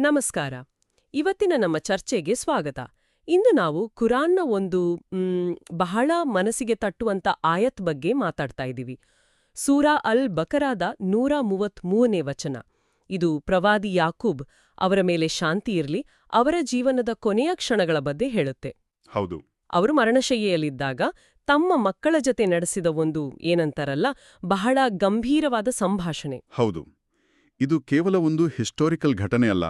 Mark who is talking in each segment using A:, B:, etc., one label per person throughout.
A: ನಮಸ್ಕಾರ. ಇವತ್ತಿನ ನಮ್ಮ ಚರ್ಚೆಗೆ ಸ್ವಾಗತ. ಇಂದು ನಾವು ಕುರಾನ್ನ ಒಂದು ಬಹಳ ಮನಸ್ಸಿಗೆ ತಟ್ಟುವಂತ ಆಯತ್ ಬಗ್ಗೆ ಮಾತಾಡ್ತಾ ಇದ್ದೀವಿ. ಸೂರಾ ಅಲ್ ಬಕರಾದ ನೂರ ಮೂವತ್ಮೂರನೇ ವಚನ. ಇದು ಪ್ರವಾದಿ ಯಾಕೂಬ್ ಅವರ ಮೇಲೆ ಶಾಂತಿ ಇರಲಿ ಅವರ ಜೀವನದ ಕೊನೆಯ ಕ್ಷಣಗಳ ಬಗ್ಗೆ ಹೇಳುತ್ತೆ.
B: ಹೌದು.
A: ಅವರು ಮರಣಶಯ್ಯೆಯಲ್ಲಿದ್ದಾಗ ತಮ್ಮ ಮಕ್ಕಳ ಜೊತೆ ನಡೆಸಿದ ಒಂದು ಏನಂತಾರಲ್ಲ ಬಹಳ ಗಂಭೀರವಾದ ಸಂಭಾಷಣೆ.
B: ಹೌದು. ಇದು ಕೇವಲ ಒಂದು ಹಿಸ್ಟೋರಿಕಲ್ ಘಟನೆ ಅಲ್ಲ.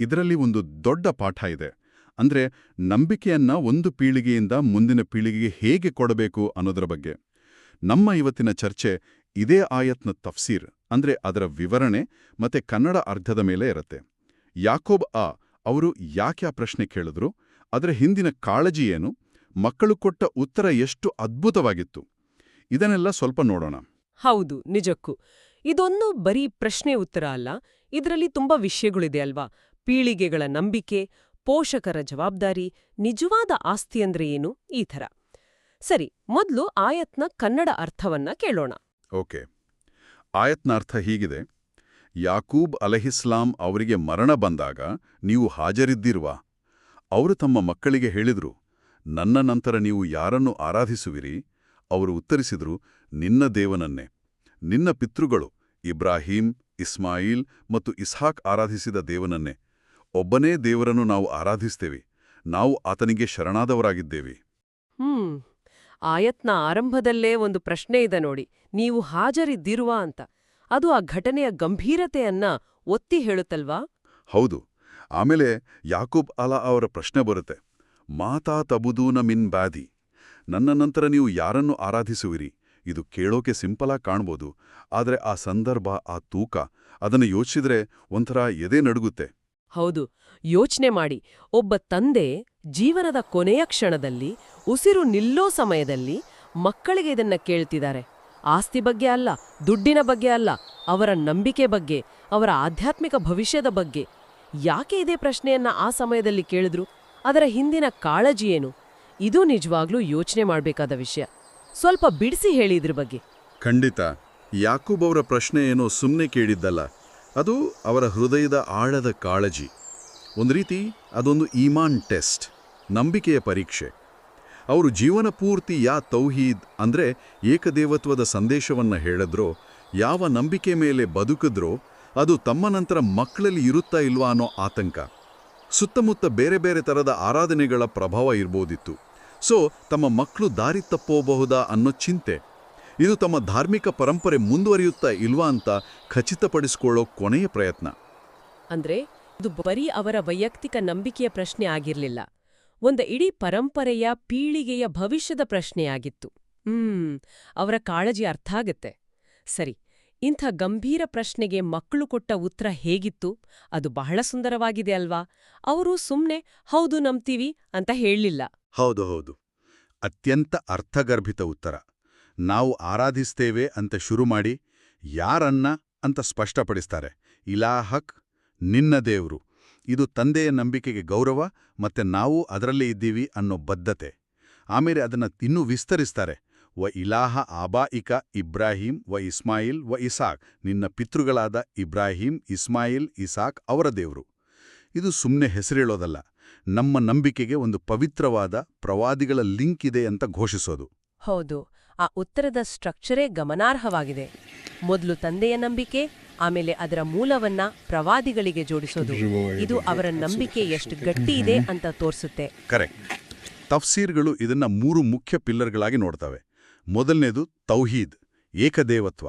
B: ಇದರಲ್ಲಿ ಒಂದು ದೊಡ್ಡ ಪಾಠ ಇದೆ. ಅಂದ್ರೆ ನಂಬಿಕೆಯನ್ನ ಒಂದು ಪೀಳಿಗೆಯಿಂದ ಮುಂದಿನ ಪೀಳಿಗೆಗೆ ಹೇಗೆ ಕೊಡಬೇಕು ಅನ್ನೋದರ ಬಗ್ಗೆ. ನಮ್ಮ ಇವತ್ತಿನ ಚರ್ಚೆ ಇದೇ ಆಯತ್ನ ತಫ್ಸೀರ್, ಅಂದ್ರೆ ಅದರ ವಿವರಣೆ ಮತ್ತೆ ಕನ್ನಡ ಅರ್ಧದ ಮೇಲೆ ಇರುತ್ತೆ. ಯಾಕೋಬ್ ಆ, ಅವರು ಯಾಕೆ ಆ ಪ್ರಶ್ನೆ ಕೇಳಿದ್ರು? ಅದರ ಹಿಂದಿನ ಕಾಳಜಿ ಏನು? ಮಕ್ಕಳು ಕೊಟ್ಟ ಉತ್ತರ ಎಷ್ಟು ಅದ್ಭುತವಾಗಿತ್ತು? ಇದನ್ನೆಲ್ಲ ಸ್ವಲ್ಪ ನೋಡೋಣ.
A: ಹೌದು, ನಿಜಕ್ಕೂ. ಇದೊಂದು ಬರೀ ಪ್ರಶ್ನೆ ಉತ್ತರ ಅಲ್ಲ, ಇದರಲ್ಲಿ ತುಂಬಾ ವಿಷಯಗಳಿದೆ ಅಲ್ವಾ? ಪೀಳಿಗೆಗಳ ನಂಬಿಕೆ, ಪೋಷಕರ ಜವಾಬ್ದಾರಿ, ನಿಜವಾದ ಆಸ್ತಿ ಅಂದ್ರೆ ಏನು ಈ ಥರ. ಸರಿ, ಮೊದಲು ಆಯತ್ನ ಕನ್ನಡ ಅರ್ಥವನ್ನ ಕೇಳೋಣ.
B: ಓಕೆ. ಆಯತ್ನ ಅರ್ಥ ಹೀಗಿದೆ. ಯಾಕೂಬ್ ಅಲಹಿಸ್ಲಾಂ ಅವರಿಗೆ ಮರಣ ಬಂದಾಗ ನೀವು ಹಾಜರಿದ್ದಿರುವ. ಅವರು ತಮ್ಮ ಮಕ್ಕಳಿಗೆ ಹೇಳಿದರು, ನನ್ನ ನಂತರ ನೀವು ಯಾರನ್ನು ಆರಾಧಿಸುವಿರಿ? ಅವರು ಉತ್ತರಿಸಿದರು, ನಿನ್ನ ದೇವನನ್ನೇ. ನಿನ್ನ ಪಿತೃಗಳು ಇಬ್ರಾಹೀಂ, ಇಸ್ಮಾಯಿಲ್ ಮತ್ತು ಇಸ್ಹಾಕ್ ಆರಾಧಿಸಿದ ದೇವನನ್ನೇ. ಒಬ್ಬನೇ ದೇವರನ್ನು ನಾವು ಆರಾಧಿಸ್ತೇವೆ. ನಾವು ಆತನಿಗೆ ಶರಣಾದವರಾಗಿದ್ದೇವೆ.
A: ಹ್ಮ್. ಆಯತ್ನ ಆರಂಭದಲ್ಲೇ ಒಂದು ಪ್ರಶ್ನೆ ಇದೆ ನೋಡಿ. ನೀವು ಹಾಜರಿದ್ದಿರುವ ಅಂತ. ಅದು ಆ ಘಟನೆಯ ಗಂಭೀರತೆಯನ್ನ ಒತ್ತಿ ಹೇಳುತ್ತಲ್ವಾ?
B: ಹೌದು. ಆಮೇಲೆ ಯಾಕೂಬ್ ಅಲಾ ಅವರ ಪ್ರಶ್ನೆ ಬರುತ್ತೆ. ಮಾತಾ ತಬುದೂನ ಮಿನ್ ಬಾದಿ ನನ್ನ ನಂತರ ನೀವು ಯಾರನ್ನು ಆರಾಧಿಸುವಿರಿ? ಇದು ಕೇಳೋಕೆ ಸಿಂಪಲಾಗಿ ಕಾಣ್ಬೋದು. ಆದರೆ ಆ ಸಂದರ್ಭ ಆ ತೂಕ ಅದನ್ನು ಯೋಚಿಸಿದ್ರೆ ಒಂಥರ ಎದೆ ನಡುಗುತ್ತೆ.
A: ಹೌದು, ಯೋಚನೆ ಮಾಡಿ. ಒಬ್ಬ ತಂದೆ ಜೀವನದ ಕೊನೆಯ ಕ್ಷಣದಲ್ಲಿ, ಉಸಿರು ನಿಲ್ಲೋ ಸಮಯದಲ್ಲಿ ಮಕ್ಕಳಿಗೆ ಇದನ್ನ ಕೇಳ್ತಿದ್ದಾರೆ. ಆಸ್ತಿ ಬಗ್ಗೆ ಅಲ್ಲ, ದುಡ್ಡಿನ ಬಗ್ಗೆ ಅಲ್ಲ, ಅವರ ನಂಬಿಕೆ ಬಗ್ಗೆ, ಅವರ ಆಧ್ಯಾತ್ಮಿಕ ಭವಿಷ್ಯದ ಬಗ್ಗೆ. ಯಾಕೆ ಇದೇ ಪ್ರಶ್ನೆಯನ್ನ ಆ ಸಮಯದಲ್ಲಿ ಕೇಳಿದ್ರು? ಅದರ ಹಿಂದಿನ ಕಾಳಜಿ ಏನು? ಇದು ನಿಜವಾಗ್ಲೂ ಯೋಚನೆ ಮಾಡಬೇಕಾದ ವಿಷಯ. ಸ್ವಲ್ಪ ಬಿಡಿಸಿ ಹೇಳಿ ಇದ್ರ ಬಗ್ಗೆ.
B: ಖಂಡಿತ. ಯಾಕೂಬ್ ಅವರ ಪ್ರಶ್ನೆ ಏನೋ ಸುಮ್ಮನೆ ಕೇಳಿದ್ದಲ್ಲ. ಅದು ಅವರ ಹೃದಯದ ಆಳದ ಕಾಳಜಿ. ಒಂದು ರೀತಿ ಅದೊಂದು ಈಮಾನ್ ಟೆಸ್ಟ್, ನಂಬಿಕೆಯ ಪರೀಕ್ಷೆ. ಅವರು ಜೀವನ ಪೂರ್ತಿ ಯಾ ತೌಹೀದ್ ಅಂದರೆ ಏಕದೇವತ್ವದ ಸಂದೇಶವನ್ನು ಹೇಳಿದ್ರೋ, ಯಾವ ನಂಬಿಕೆ ಮೇಲೆ ಬದುಕಿದ್ರೋ, ಅದು ತಮ್ಮ ನಂತರ ಮಕ್ಕಳಲ್ಲಿ ಇರುತ್ತಾ ಇಲ್ವಾ ಅನ್ನೋ ಆತಂಕ. ಸುತ್ತಮುತ್ತ ಬೇರೆ ಬೇರೆ ಥರದ ಆರಾಧನೆಗಳ ಪ್ರಭಾವ ಇರ್ಬೋದಿತ್ತು. ಸೊ, ತಮ್ಮ ಮಕ್ಕಳು ದಾರಿ ತಪ್ಪೋಬಹುದಾ ಅನ್ನೋ ಚಿಂತೆ. ಇದು ತಮ್ಮ ಧಾರ್ಮಿಕ ಪರಂಪರೆ ಮುಂದುವರಿಯುತ್ತಾ ಇಲ್ವಾ ಅಂತ ಖಚಿತಪಡಿಸಿಕೊಳ್ಳೋ ಕೊನೆಯ ಪ್ರಯತ್ನ.
A: ಅಂದ್ರೆ ಇದು ಬರೀ ಅವರ ವೈಯಕ್ತಿಕ ನಂಬಿಕೆಯ ಪ್ರಶ್ನೆ ಆಗಿರಲಿಲ್ಲ. ಒಂದು ಇಡೀ ಪರಂಪರೆಯ ಪೀಳಿಗೆಯ ಭವಿಷ್ಯದ ಪ್ರಶ್ನೆಯಾಗಿತ್ತು ಹ್ಮ್ ಅವರ ಕಾಳಜಿ ಅರ್ಥ ಆಗತ್ತೆ. ಸರಿ ಇಂಥ ಗಂಭೀರ ಪ್ರಶ್ನೆಗೆ ಮಕ್ಕಳು ಕೊಟ್ಟ ಉತ್ತರ ಹೇಗಿತ್ತು? ಅದು ಬಹಳ ಸುಂದರವಾಗಿದೆ ಅಲ್ವಾ? ಅವರು ಸುಮ್ನೆ ಹೌದು ನಂಬ್ತೀವಿ ಅಂತ ಹೇಳಲಿಲ್ಲ.
B: ಹೌದು ಹೌದು. ಅತ್ಯಂತ ಅರ್ಥಗರ್ಭಿತ ಉತ್ತರ. ನಾವು ಆರಾಧಿಸ್ತೇವೆ ಅಂತ ಶುರು ಮಾಡಿ ಯಾರನ್ನ ಅಂತ ಸ್ಪಷ್ಟಪಡಿಸ್ತಾರೆ. ಇಲಾಹಕ್ ನಿನ್ನ ದೇವರು. ಇದು ತಂದೆಯ ನಂಬಿಕೆಗೆ ಗೌರವ ಮತ್ತೆ ನಾವು ಅದರಲ್ಲೇ ಇದ್ದೀವಿ ಅನ್ನೋ ಬದ್ಧತೆ. ಆಮೇಲೆ ಅದನ್ನ ಇನ್ನೂ ವಿಸ್ತರಿಸ್ತಾರೆ. ವ ಇಲಾಹ ಆಬಾಯಿಕ ಇಬ್ರಾಹಿಂ, ವ ಇಸ್ಮಾಯಿಲ್, ವ ಇಸಾಕ್. ನಿನ್ನ ಪಿತೃಗಳಾದ ಇಬ್ರಾಹಿಂ, ಇಸ್ಮಾಯಿಲ್, ಇಸಾಕ್ ಅವರ ದೇವರು. ಇದು ಸುಮ್ಮನೆ ಹೆಸರೇಳೋದಲ್ಲ ನಮ್ಮ ನಂಬಿಕೆಗೆ ಒಂದು ಪವಿತ್ರವಾದ ಪ್ರವಾದಿಗಳ ಲಿಂಕ್ ಇದೆ ಅಂತ ಘೋಷಿಸೋದು.
A: ಹೌದು. ಆ ಉತ್ತರದ ಸ್ಟ್ರಕ್ಚರೇ ಗಮನಾರ್ಹವಾಗಿದೆ. ಮೊದಲು ತಂದೆಯ ನಂಬಿಕೆ, ಆಮೇಲೆ ಅದರ ಮೂಲವನ್ನ ಪ್ರವಾದಿಗಳಿಗೆ ಜೋಡಿಸೋದು. ಇದು ಅವರ ನಂಬಿಕೆ ಎಷ್ಟು ಗಟ್ಟಿ ಇದೆ ಅಂತ ತೋರಿಸುತ್ತೆ.
B: ಕರೆಕ್ಟ್. ತಫ್ಸೀರ್ಗಳು ಇದನ್ನ ಮೂರು ಮುಖ್ಯ ಪಿಲ್ಲರ್ಗಳಾಗಿ ನೋಡ್ತವೆ. ಮೊದಲನೇದು ತೌಹೀದ್, ಏಕದೇವತ್ವ.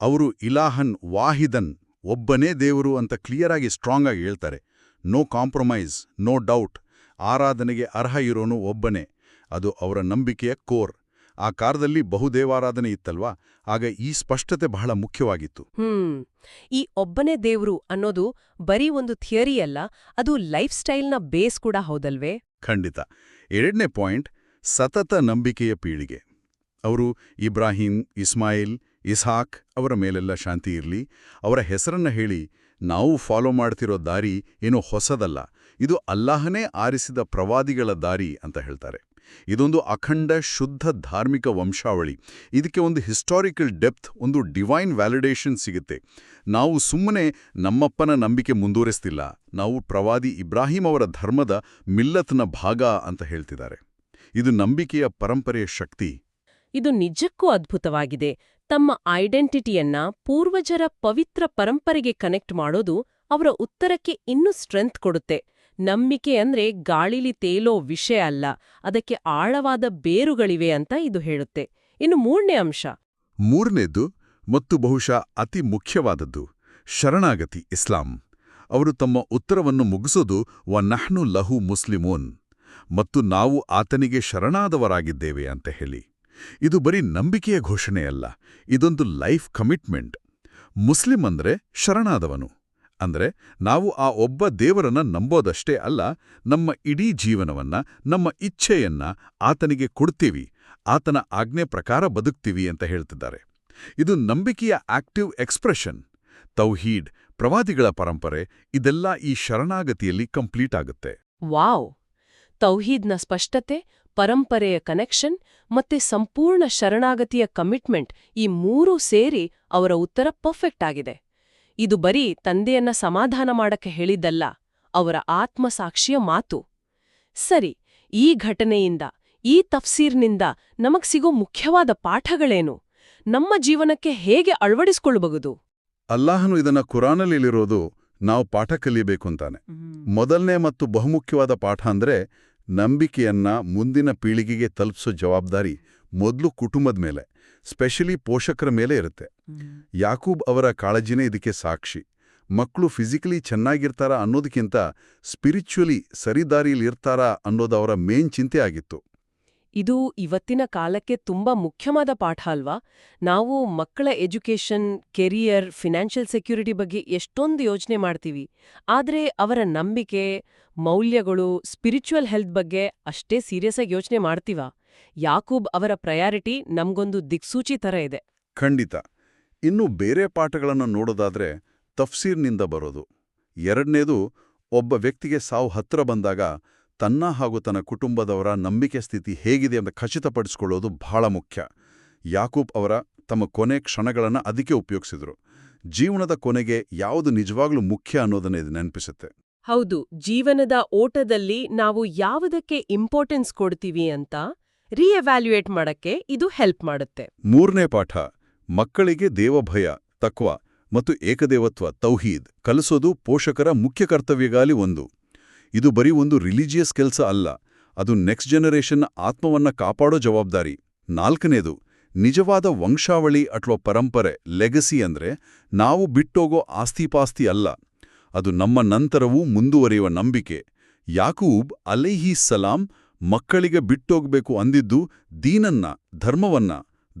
B: ಅವರು ಇಲಾಹನ್ ವಾಹಿದನ್, ಒಬ್ಬನೇ ದೇವರು ಅಂತ ಕ್ಲಿಯರ್ ಆಗಿ ಸ್ಟ್ರಾಂಗ್ ಆಗಿ ಹೇಳ್ತಾರೆ. ನೋ ಕಾಂಪ್ರಮೈಸ್ ನೋ ಡೌಟ್ ಆರಾಧನೆಗೆ ಅರ್ಹ ಇರೋನು ಒಬ್ಬನೇ. ಅದು ಅವರ ನಂಬಿಕೆಯ ಕೋರ್ ಆ ಕಾರದಲ್ಲಿ ಬಹುದೇವಾರಾಧನೆ ಇತ್ತಲ್ವಾ? ಆಗ ಈ ಸ್ಪಷ್ಟತೆ ಬಹಳ ಮುಖ್ಯವಾಗಿತ್ತು.
A: ಹ್ಮ್. ಈ ಒಬ್ಬನೇ ದೇವ್ರು ಅನ್ನೋದು ಬರೀ ಒಂದು ಥಿಯರಿ ಅಲ್ಲ ಅದು ಲೈಫ್ ಸ್ಟೈಲ್ನ ಬೇಸ್ ಕೂಡ ಹೌದಲ್ವೇ?
B: ಖಂಡಿತ. ಎರಡನೇ ಪಾಯಿಂಟ್ ಸತತ ನಂಬಿಕೆಯ ಪೀಳಿಗೆ. ಅವರು ಇಬ್ರಾಹಿಂ ಇಸ್ಮಾಯಿಲ್ ಇಸ್ಹಾಕ್ ಅವರ ಮೇಲೆಲ್ಲ ಶಾಂತಿ ಇರಲಿ ಅವರ ಹೆಸರನ್ನ ಹೇಳಿ ನಾವು ಫಾಲೋ ಮಾಡ್ತಿರೋ ದಾರಿ ಏನೋ ಹೊಸದಲ್ಲ ಇದು ಅಲ್ಲಾಹನೇ ಆರಿಸಿದ ಪ್ರವಾದಿಗಳ ದಾರಿ ಅಂತ ಹೇಳ್ತಾರೆ. ಇದೊಂದು ಅಖಂಡ ಶುದ್ಧ ಧಾರ್ಮಿಕ ವಂಶಾವಳಿ. ಇದಕ್ಕೆ ಒಂದು ಹಿಸ್ಟಾರಿಕಲ್ ಡೆಪ್ತ್ ಒಂದು ಡಿವೈನ್ ವ್ಯಾಲಿಡೇಷನ್ ಸಿಗುತ್ತೆ. ನಾವು ಸುಮ್ಮನೆ ನಮ್ಮಪ್ಪನ ನಂಬಿಕೆ ಮುಂದುವರೆಸ್ತಿಲ್ಲ. ನಾವು ಪ್ರವಾದಿ ಇಬ್ರಾಹಿಂ ಅವರ ಧರ್ಮದ ಮಿಲ್ಲತ್ನ ಭಾಗ ಅಂತ ಹೇಳ್ತಿದ್ದಾರೆ. ಇದು ನಂಬಿಕೆಯ ಪರಂಪರೆಯ ಶಕ್ತಿ.
A: ಇದು ನಿಜಕ್ಕೂ ಅದ್ಭುತವಾಗಿದೆ. ತಮ್ಮ ಐಡೆಂಟಿಟಿಯನ್ನ ಪೂರ್ವಜರ ಪವಿತ್ರ ಪರಂಪರೆಗೆ ಕನೆಕ್ಟ್ ಮಾಡೋದು ಅವರ ಉತ್ತರಕ್ಕೆ ಇನ್ನೂ ಸ್ಟ್ರೆಂತ್ ಕೊಡುತ್ತೆ. ನಂಬಿಕೆ ಅಂದ್ರೆ ಗಾಳಿಲಿ ತೇಲೋ ವಿಷಯ ಅಲ್ಲ, ಅದಕ್ಕೆ ಆಳವಾದ ಬೇರುಗಳಿವೆ ಅಂತ ಇದು ಹೇಳುತ್ತೆ. ಇನ್ನು ಮೂರನೇ ಅಂಶ.
B: ಮೂರನೇದ್ದು ಮತ್ತು ಬಹುಶಃ ಅತಿ ಮುಖ್ಯವಾದದ್ದು, ಶರಣಾಗತಿ, ಇಸ್ಲಾಂ. ಅವರು ತಮ್ಮ ಉತ್ತರವನ್ನು ಮುಗಿಸೋದು, ವ ನಹ್ನು ಲಹು ಮುಸ್ಲಿಮೋನ್ ಮತ್ತು ನಾವು ಆತನಿಗೆ ಶರಣಾದವರಾಗಿದ್ದೇವೆ ಅಂತ ಹೇಳಿ. ಇದು ಬರೀ ನಂಬಿಕೆಯ ಘೋಷಣೆಯಲ್ಲ, ಇದೊಂದು ಲೈಫ್ ಕಮಿಟ್ಮೆಂಟ್. ಮುಸ್ಲಿಂ ಅಂದ್ರೆ ಶರಣಾದವನು. ಅಂದ್ರೆ ನಾವು ಆ ಒಬ್ಬ ದೇವರನ್ನ ನಂಬೋದಷ್ಟೇ ಅಲ್ಲ, ನಮ್ಮ ಇಡೀ ಜೀವನವನ್ನ, ನಮ್ಮ ಇಚ್ಛೆಯನ್ನ ಆತನಿಗೆ ಕೊಡ್ತೀವಿ, ಆತನ ಆಜ್ಞೆ ಪ್ರಕಾರ ಬದುಕ್ತೀವಿ ಅಂತ ಹೇಳ್ತಿದ್ದಾರೆ. ಇದು ನಂಬಿಕೆಯ ಆಕ್ಟಿವ್ ಎಕ್ಸ್ಪ್ರೆಷನ್, ತೌಹೀಡ್, ಪ್ರವಾದಿಗಳ ಪರಂಪರೆ, ಇದೆಲ್ಲ ಈ ಶರಣಾಗತಿಯಲ್ಲಿ ಕಂಪ್ಲೀಟ್ ಆಗುತ್ತೆ.
A: ವಾವ್! ತೌಹೀದ್ನ ಸ್ಪಷ್ಟತೆ, ಪರಂಪರೆಯ ಕನೆಕ್ಷನ್ ಮತ್ತೆ ಸಂಪೂರ್ಣ ಶರಣಾಗತಿಯ ಕಮಿಟ್ಮೆಂಟ್ ಈ ಮೂರೂ ಸೇರಿ ಅವರ ಉತ್ತರ ಪರ್ಫೆಕ್ಟ್ ಆಗಿದೆ. ಇದು ಬರೀ ತಂದೆಯನ್ನ ಸಮಾಧಾನ ಮಾಡಕ್ಕೆ ಹೇಳಿದ್ದಲ್ಲ ಅವರ ಆತ್ಮಸಾಕ್ಷಿಯ ಮಾತು. ಸರಿ ಈ ಘಟನೆಯಿಂದ ಈ ತಫ್ಸೀರ್ನಿಂದ ನಮಗ್ ಸಿಗೋ ಮುಖ್ಯವಾದ ಪಾಠಗಳೇನು? ನಮ್ಮ ಜೀವನಕ್ಕೆ ಹೇಗೆ ಅಳವಡಿಸಿಕೊಳ್ಳಬಹುದು
B: ಅಲ್ಲಾಹನು ಇದನ್ನ ಕುರಾನಲ್ಲಿರೋದು ನಾವು ಪಾಠ ಕಲಿಯಬೇಕು ಅಂತಾನೆ. ಮೊದಲನೇ ಮತ್ತು ಬಹುಮುಖ್ಯವಾದ ಪಾಠ ಅಂದ್ರೆ ನಂಬಿಕೆಯನ್ನ ಮುಂದಿನ ಪೀಳಿಗೆಗೆ ತಲುಪಿಸೋ ಜವಾಬ್ದಾರಿ ಮೊದಲು ಕುಟುಂಬದ ಮೇಲೆ. ಸ್ಪೆಷಲಿ ಪೋಷಕರ ಮೇಲೆ ಇರುತ್ತೆ. ಯಾಕೂಬ್ ಅವರ ಕಾಳಜಿನೇ ಇದಕ್ಕೆ ಸಾಕ್ಷಿ. ಮಕ್ಕಳು ಫಿಸಿಕಲಿ ಚೆನ್ನಾಗಿರ್ತಾರ ಅನ್ನೋದಕ್ಕಿಂತ ಸ್ಪಿರಿಚುವಲಿ ಸರಿದಾರಿಯಲ್ಲಿರ್ತಾರ ಅನ್ನೋದು ಅವರ ಮೇನ್ ಚಿಂತೆ ಆಗಿತ್ತು.
A: ಇದು ಇವತ್ತಿನ ಕಾಲಕ್ಕೆ ತುಂಬಾ ಮುಖ್ಯವಾದ ಪಾಠ ಅಲ್ವಾ? ನಾವು ಮಕ್ಕಳ ಎಜುಕೇಷನ್ ಕೆರಿಯರ್ ಫಿನಾನ್ಷಿಯಲ್ ಸೆಕ್ಯೂರಿಟಿ ಬಗ್ಗೆ ಎಷ್ಟೊಂದು ಯೋಜನೆ ಮಾಡ್ತೀವಿ. ಆದ್ರೆ ಅವರ ನಂಬಿಕೆ ಮೌಲ್ಯಗಳು ಸ್ಪಿರಿಚುವಲ್ ಹೆಲ್ತ್ ಬಗ್ಗೆ ಅಷ್ಟೇ ಸೀರಿಯಸ್ ಆಗಿ ಯೋಚನೆ ಮಾಡ್ತೀವಾ? ಯಾಕೂಬ್ ಅವರ ಪ್ರಯಾರಿಟಿ ನಮ್ಗೊಂದು ದಿಕ್ಸೂಚಿ ತರ ಇದೆ.
B: ಖಂಡಿತ. ಇನ್ನು ಬೇರೆ ಪಾಠಗಳನ್ನು ನೋಡೋದಾದ್ರೆ ತಫ್ಸೀರ್ನಿಂದ ಬರೋದು. ಎರಡನೇದು ಒಬ್ಬ ವ್ಯಕ್ತಿಗೆ ಸಾವು ಹತ್ರ ಬಂದಾಗ ತನ್ನ ಹಾಗೂ ತನ್ನ ಕುಟುಂಬದವರ ನಂಬಿಕೆ ಸ್ಥಿತಿ ಹೇಗಿದೆ ಅಂತ ಖಚಿತಪಡಿಸಿಕೊಳ್ಳೋದು ಬಹಳ ಮುಖ್ಯ. ಯಾಕೂಬ್ ಅವರ ತಮ್ಮ ಕೊನೆ ಕ್ಷಣಗಳನ್ನು ಅದಕ್ಕೆ ಉಪಯೋಗಿಸಿದರು. ಜೀವನದ ಕೊನೆಗೆ ಯಾವುದು ನಿಜವಾಗ್ಲೂ ಮುಖ್ಯ ಅನ್ನೋದನ್ನ ಇದು ನೆನಪಿಸುತ್ತೆ.
A: ಹೌದು ಜೀವನದ ಓಟದಲ್ಲಿ ನಾವು ಯಾವುದಕ್ಕೆ ಇಂಪಾರ್ಟೆನ್ಸ್ ಕೊಡ್ತೀವಿ ಅಂತ ರಿಎವ್ಯಾಲ್ಯೂಯೇಟ್ ಮಾಡಕ್ಕೆ ಇದು ಹೆಲ್ಪ್ ಮಾಡುತ್ತೆ.
B: ಮೂರನೇ ಪಾಠ, ಮಕ್ಕಳಿಗೆ ದೇವಭಯ, ತಕ್ವ ಮತ್ತು ಏಕದೇವತ್ವ, ತೌಹೀದ್, ಕಲಿಸೋದು ಪೋಷಕರ ಮುಖ್ಯ ಕರ್ತವ್ಯಗಾಲಿ ಒಂದು. ಇದು ಬರೀ ಒಂದು ರಿಲಿಜಿಯಸ್ ಕೆಲಸ ಅಲ್ಲ, ಅದು ನೆಕ್ಸ್ಟ್ ಜನರೇಷನ್ನ ಆತ್ಮವನ್ನ ಕಾಪಾಡೋ ಜವಾಬ್ದಾರಿ. ನಾಲ್ಕನೇದು, ನಿಜವಾದ ವಂಶಾವಳಿ ಅಥವಾ ಪರಂಪರೆ ಲೆಗಸಿ ಅಂದ್ರೆ ನಾವು ಬಿಟ್ಟೋಗೋ ಆಸ್ತಿಪಾಸ್ತಿ ಅಲ್ಲ, ಅದು ನಮ್ಮ ನಂತರವೂ ಮುಂದುವರಿಯುವ ನಂಬಿಕೆ. ಯಾಕೂಬ್ ಅಲೈಹಿ ಸಲಾಂ ಮಕ್ಕಳಿಗೆ ಬಿಟ್ಟೋಗ್ಬೇಕು ಅಂದಿದ್ದು ದೀನನ್ನ ಧರ್ಮವನ್ನ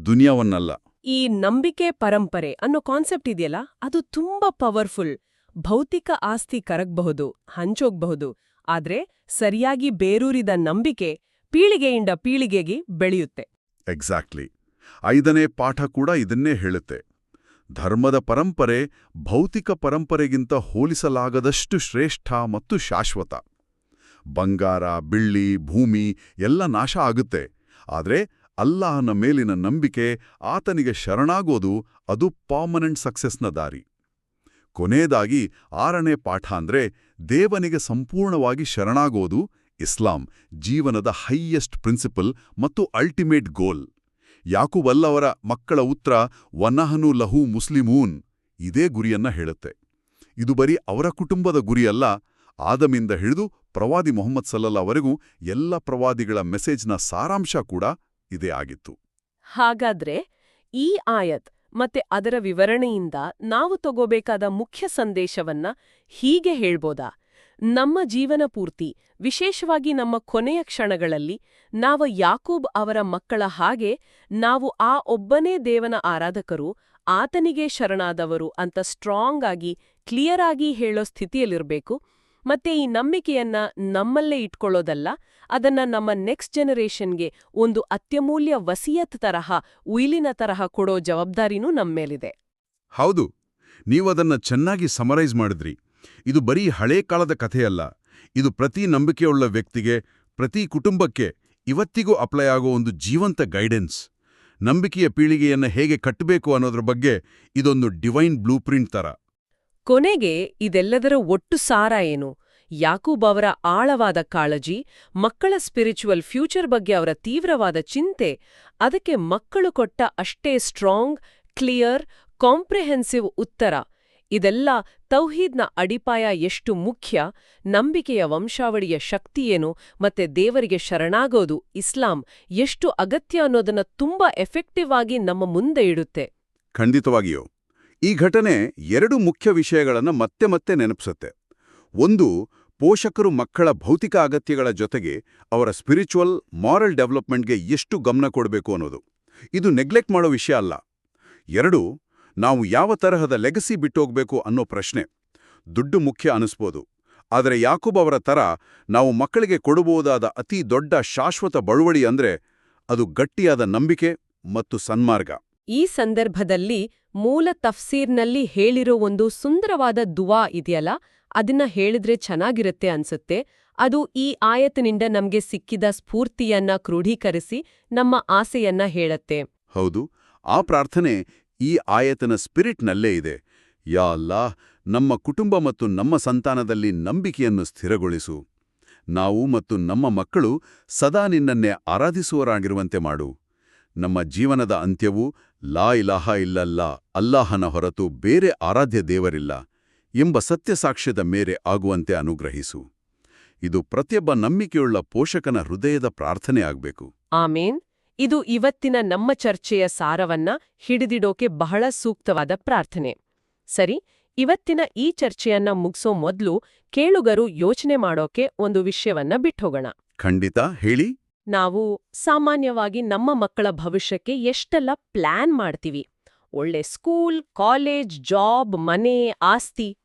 B: ದುನಿಯಾವನ್ನಲ್ಲ.
A: ಈ ನಂಬಿಕೆ ಪರಂಪರೆ ಅನ್ನೋ ಕಾನ್ಸೆಪ್ಟ್ ಇದೆಯಲ್ಲ ಅದು ತುಂಬಾ ಪವರ್ಫುಲ್. ಭೌತಿಕ ಆಸ್ತಿ ಕರಗಬಹುದು ಹಂಚೋಗ್ಬಹುದು. ಆದ್ರೆ ಸರಿಯಾಗಿ ಬೇರೂರಿದ ನಂಬಿಕೆ ಪೀಳಿಗೆಯಿಂದ ಪೀಳಿಗೆಗೆ ಬೆಳೆಯುತ್ತೆ.
B: ಎಕ್ಸಾಕ್ಟ್ಲಿ. ಐದನೇ ಪಾಠ ಕೂಡ ಇದನ್ನೇ ಹೇಳುತ್ತೆ. ಧರ್ಮದ ಪರಂಪರೆ ಭೌತಿಕ ಪರಂಪರೆಗಿಂತ ಹೋಲಿಸಲಾಗದಷ್ಟು ಶ್ರೇಷ್ಠ ಮತ್ತು ಶಾಶ್ವತ. ಬಂಗಾರ, ಬಿಳ್ಳಿ, ಭೂಮಿ ಎಲ್ಲ ನಾಶ ಆಗುತ್ತೆ. ಆದರೆ ಅಲ್ಲಾಹನ ಮೇಲಿನ ನಂಬಿಕೆ ಆತನಿಗೆ ಶರಣಾಗೋದು ಅದು ಪಾರ್ಮನೆಂಟ್ ಸಕ್ಸಸ್ನ ದಾರಿ. ಕೊನೆಯದಾಗಿ ಆರನೇ ಪಾಠ ಅಂದರೆ ದೇವನಿಗೆ ಸಂಪೂರ್ಣವಾಗಿ ಶರಣಾಗೋದು ಇಸ್ಲಾಂ, ಜೀವನದ ಹೈಯೆಸ್ಟ್ ಪ್ರಿನ್ಸಿಪಲ್ ಮತ್ತು ಅಲ್ಟಿಮೇಟ್ ಗೋಲ್ ಯಾಕುಬಲ್ಲವರ ಮಕ್ಕಳ ಉತ್ತರ ವನಹನು ಲಹು ಮುಸ್ಲಿಮೂನ್ ಇದೇ ಗುರಿಯನ್ನ ಹೇಳುತ್ತೆ. ಇದು ಬರೀ ಅವರ ಕುಟುಂಬದ ಗುರಿಯಲ್ಲ, ಆದಮಿಂದ ಹಿಡಿದು ಪ್ರವಾದಿ ಮೊಹಮ್ಮದ್ ಸಲ್ಲಲ್ಲವರೆಗೂ ಎಲ್ಲ ಪ್ರವಾದಿಗಳ ಮೆಸೇಜ್ನ ಸಾರಾಂಶ ಕೂಡ ಇದೇ ಆಗಿತ್ತು.
A: ಹಾಗಾದ್ರೆ ಈ ಆಯತ್ ಮತ್ತೆ ಅದರ ವಿವರಣೆಯಿಂದ ನಾವು ತಗೋಬೇಕಾದ ಮುಖ್ಯ ಸಂದೇಶವನ್ನ ಹೀಗೆ ಹೇಳ್ಬೋದಾ? ನಮ್ಮ ಜೀವನ ಪೂರ್ತಿ, ವಿಶೇಷವಾಗಿ ನಮ್ಮ ಕೊನೆಯ ಕ್ಷಣಗಳಲ್ಲಿ, ನಾವು ಯಾಕೂಬ್ ಅವರ ಮಕ್ಕಳ ಹಾಗೆ ನಾವು ಆ ಒಬ್ಬನೇ ದೇವನ ಆರಾಧಕರು, ಆತನಿಗೆ ಶರಣಾದವರು ಅಂತ ಸ್ಟ್ರಾಂಗ್ ಆಗಿ ಕ್ಲಿಯರ್ ಆಗಿ ಹೇಳೋ ಸ್ಥಿತಿಯಲ್ಲಿರ್ಬೇಕು. ಮತ್ತೆ ಈ ನಂಬಿಕೆಯನ್ನ ನಮ್ಮಲ್ಲೇ ಇಟ್ಕೊಳ್ಳೋದಲ್ಲ, ಅದನ್ನ ನಮ್ಮ ನೆಕ್ಸ್ಟ್ ಜನರೇಷನ್ಗೆ ಒಂದು ಅತ್ಯಮೂಲ್ಯ ವಸಿಯತ್ ತರಹ, ಉಯಿಲಿನ ತರಹ ಕೊಡೋ ಜವಾಬ್ದಾರಿನೂ ನಮ್ಮೇಲಿದೆ.
B: ಹೌದು ನೀವು ಅದನ್ನ ಚೆನ್ನಾಗಿ ಸಮರೈಸ್ ಮಾಡಿದ್ರಿ. ಇದು ಬರೀ ಹಳೆ ಕಾಲದ ಕಥೆಯಲ್ಲ. ಇದು ಪ್ರತಿ ನಂಬಿಕೆಯುಳ್ಳ ವ್ಯಕ್ತಿಗೆ, ಪ್ರತಿ ಕುಟುಂಬಕ್ಕೆ ಇವತ್ತಿಗೂ ಅಪ್ಲೈ ಆಗೋ ಒಂದು ಜೀವಂತ ಗೈಡೆನ್ಸ್. ನಂಬಿಕೆಯ ಪೀಳಿಗೆಯನ್ನ ಹೇಗೆ ಕಟ್ಟಬೇಕು ಅನ್ನೋದ್ರ ಬಗ್ಗೆ ಇದೊಂದು ಡಿವೈನ್ ಬ್ಲೂ ಪ್ರಿಂಟ್ ತರ.
A: ಕೊನೆಗೆ ಇದೆಲ್ಲದರ ಒಟ್ಟು ಸಾರ ಏನು? ಯಾಕೂಬ್ ಅವರ ಆಳವಾದ ಕಾಳಜಿ, ಮಕ್ಕಳ ಸ್ಪಿರಿಚುವಲ್ ಫ್ಯೂಚರ್ ಬಗ್ಗೆ ಅವರ ತೀವ್ರವಾದ ಚಿಂತೆ, ಅದಕ್ಕೆ ಮಕ್ಕಳು ಕೊಟ್ಟ ಅಷ್ಟೇ ಸ್ಟ್ರಾಂಗ್ ಕ್ಲಿಯರ್ ಕಾಂಪ್ರಿಹೆನ್ಸಿವ್ ಉತ್ತರ. ಇದೆಲ್ಲ ತೌಹೀದ್ನ ಅಡಿಪಾಯ ಎಷ್ಟು ಮುಖ್ಯ, ನಂಬಿಕೆಯ ವಂಶಾವಳಿಯ ಶಕ್ತಿಯೇನು ಮತ್ತೆ ದೇವರಿಗೆ ಶರಣಾಗೋದು ಇಸ್ಲಾಂ ಎಷ್ಟು ಅಗತ್ಯ ಅನ್ನೋದನ್ನ ತುಂಬಾ ಎಫೆಕ್ಟಿವ್ ಆಗಿ ನಮ್ಮ ಮುಂದೆ ಇಡುತ್ತೆ.
B: ಖಂಡಿತವಾಗಿಯೂ. ಈ ಘಟನೆ ಎರಡು ಮುಖ್ಯ ವಿಷಯಗಳನ್ನು ಮತ್ತೆ ಮತ್ತೆ ನೆನಪಿಸುತ್ತೆ. ಒಂದು, ಪೋಷಕರು ಮಕ್ಕಳ ಭೌತಿಕ ಅಗತ್ಯಗಳ ಜೊತೆಗೆ ಅವರ ಸ್ಪಿರಿಚುವಲ್ ಮಾರಲ್ ಡೆವಲಪ್ಮೆಂಟ್ಗೆ ಎಷ್ಟು ಗಮನ ಕೊಡಬೇಕು ಅನ್ನೋದು. ಇದು ನೆಗ್ಲೆಕ್ಟ್ ಮಾಡೋ ವಿಷಯ ಅಲ್ಲ. ಎರಡು, ನಾವು ಯಾವ ತರಹದ ಲೆಗಸಿ ಬಿಟ್ಟೋಗ್ಬೇಕು ಅನ್ನೋ ಪ್ರಶ್ನೆ. ದುಡ್ಡು ಮುಖ್ಯ ಅನಿಸ್ಬೋದು. ಆದರೆ ಯಾಕೂಬ್ ಅವರ ತರ ನಾವು ಮಕ್ಕಳಿಗೆ ಕೊಡಬಹುದಾದ ಅತಿ ದೊಡ್ಡ ಶಾಶ್ವತ ಬಳುವಳಿ ಅಂದ್ರೆ ಅದು ಗಟ್ಟಿಯಾದ ನಂಬಿಕೆ ಮತ್ತು ಸನ್ಮಾರ್ಗ.
A: ಈ ಸಂದರ್ಭದಲ್ಲಿ ಮೂಲ ತಫ್ಸೀರ್ನಲ್ಲಿ ಹೇಳಿರೋ ಒಂದು ಸುಂದರವಾದ ದುವಾ ಇದೆಯಲ್ಲ? ಅದನ್ನ ಹೇಳಿದ್ರೆ ಚೆನ್ನಾಗಿರುತ್ತೆ ಅನ್ಸುತ್ತೆ. ಅದು ಈ ಆಯತಿನಿಂದ ನಮ್ಗೆ ಸಿಕ್ಕಿದ ಸ್ಫೂರ್ತಿಯನ್ನ ಕ್ರೋಢೀಕರಿಸಿ ನಮ್ಮ ಆಸೆಯನ್ನ ಹೇಳತ್ತೆ.
B: ಹೌದು. ಆ ಪ್ರಾರ್ಥನೆ ಈ ಆಯತನ ಸ್ಪಿರಿಟ್ನಲ್ಲೇ ಇದೆ. ಯಾ ಅಲ್ಲಾ ನಮ್ಮ ಕುಟುಂಬ ಮತ್ತು ನಮ್ಮ ಸಂತಾನದಲ್ಲಿ ನಂಬಿಕೆಯನ್ನು ಸ್ಥಿರಗೊಳಿಸು. ನಾವು ಮತ್ತು ನಮ್ಮ ಮಕ್ಕಳು ಸದಾ ನಿನ್ನನ್ನೇ ಆರಾಧಿಸುವರಾಗಿರುವಂತೆ ಮಾಡು. ನಮ್ಮ ಜೀವನದ ಅಂತ್ಯವು ಲಾ ಇಲಾಹ ಇಲ್ಲಲ್ಲ ಅಲ್ಲಾಹನ ಹೊರತು ಬೇರೆ ಆರಾಧ್ಯ ದೇವರಿಲ್ಲ ಎಂಬ ಸತ್ಯಸಾಕ್ಷ್ಯದ ಮೇರೆ ಆಗುವಂತೆ ಅನುಗ್ರಹಿಸು. ಇದು ಪ್ರತಿಯೊಬ್ಬ ನಂಬಿಕೆಯುಳ್ಳ ಪೋಷಕನ ಹೃದಯದ ಪ್ರಾರ್ಥನೆ ಆಗ್ಬೇಕು.
A: ಆಮೇನ್. ಇದು ಇವತ್ತಿನ ನಮ್ಮ ಚರ್ಚೆಯ ಸಾರವನ್ನ ಹಿಡಿದಿಡೋಕೆ ಬಹಳ ಸೂಕ್ತವಾದ ಪ್ರಾರ್ಥನೆ. ಸರಿ ಇವತ್ತಿನ ಈ ಚರ್ಚೆಯನ್ನ ಮುಗಿಸೋ ಮೊದಲು ಕೇಳುಗರು ಯೋಚನೆ ಮಾಡೋಕೆ ಒಂದು ವಿಷಯವನ್ನ ಬಿಟ್ಟೋಗೋಣ
B: ಖಂಡಿತ ಹೇಳಿ.
A: ನಾವು ಸಾಮಾನ್ಯವಾಗಿ ನಮ್ಮ ಮಕ್ಕಳ ಭವಿಷ್ಯಕ್ಕೆ ಎಷ್ಟೆಲ್ಲ ಪ್ಲಾನ್ ಮಾಡ್ತೀವಿ. ಒಳ್ಳೆ ಸ್ಕೂಲ್, ಕಾಲೇಜ್, ಜಾಬ್, ಮನೆ, ಆಸ್ತಿ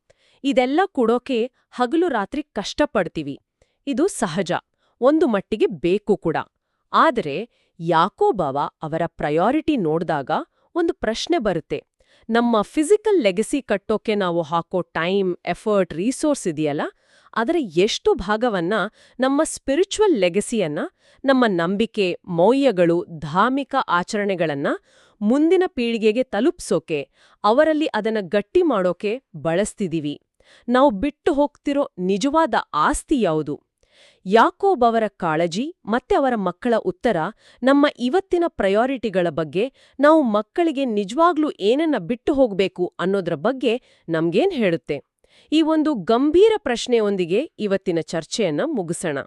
A: ಇದೆಲ್ಲ ಕೊಡೋಕೆ ಹಗಲು ರಾತ್ರಿ ಕಷ್ಟಪಡ್ತೀವಿ. ಇದು ಸಹಜ. ಒಂದು ಮಟ್ಟಿಗೆ ಬೇಕು ಕೂಡ. ಆದರೆ ಯಾಕೋಬಾವ ಅವರ ಪ್ರಯಾರಿಟಿ ನೋಡ್ದಾಗ ಒಂದು ಪ್ರಶ್ನೆ ಬರುತ್ತೆ. ನಮ್ಮ ಫಿಸಿಕಲ್ ಲೆಗಸಿ ಕಟ್ಟೋಕೆ ನಾವು ಹಾಕೋ ಟೈಮ್, ಎಫರ್ಟ್, ರೀಸೋರ್ಸ್ ಇದೆಯಲ್ಲ? ಅದರ ಎಷ್ಟು ಭಾಗವನ್ನ ನಮ್ಮ ಸ್ಪಿರಿಚುವಲ್ ಲೆಗಸಿಯನ್ನ ನಮ್ಮ ನಂಬಿಕೆ, ಮೌಲ್ಯಗಳು, ಧಾರ್ಮಿಕ ಆಚರಣೆಗಳನ್ನ ಮುಂದಿನ ಪೀಳಿಗೆಗೆ ತಲುಪ್ಸೋಕೆ, ಅವರಲ್ಲಿ ಅದನ್ನ ಗಟ್ಟಿ ಮಾಡೋಕೆ ಬಳಸ್ತಿದೀವಿ. ನಾವು ಬಿಟ್ಟು ಹೋಗ್ತಿರೋ ನಿಜವಾದ ಆಸ್ತಿ ಯಾವುದು? ಯಾಕೋಬ್ ಅವರ ಕಾಳಜಿ ಮತ್ತೆ ಅವರ ಮಕ್ಕಳ ಉತ್ತರ ನಮ್ಮ ಇವತ್ತಿನ ಪ್ರಯಾರಿಟಿಗಳ ಬಗ್ಗೆ ನಾವು ಮಕ್ಕಳಿಗೆ ನಿಜವಾಗ್ಲೂ ಏನನ್ನ ಬಿಟ್ಟು ಹೋಗ್ಬೇಕು ಅನ್ನೋದ್ರ ಬಗ್ಗೆ ನಮ್ಗೇನ್ ಹೇಳುತ್ತೆ? ಈ ಒಂದು ಗಂಭೀರ ಪ್ರಶ್ನೆಯೊಂದಿಗೆ ಇವತ್ತಿನ ಚರ್ಚೆಯನ್ನ ಮುಗಿಸೋಣ.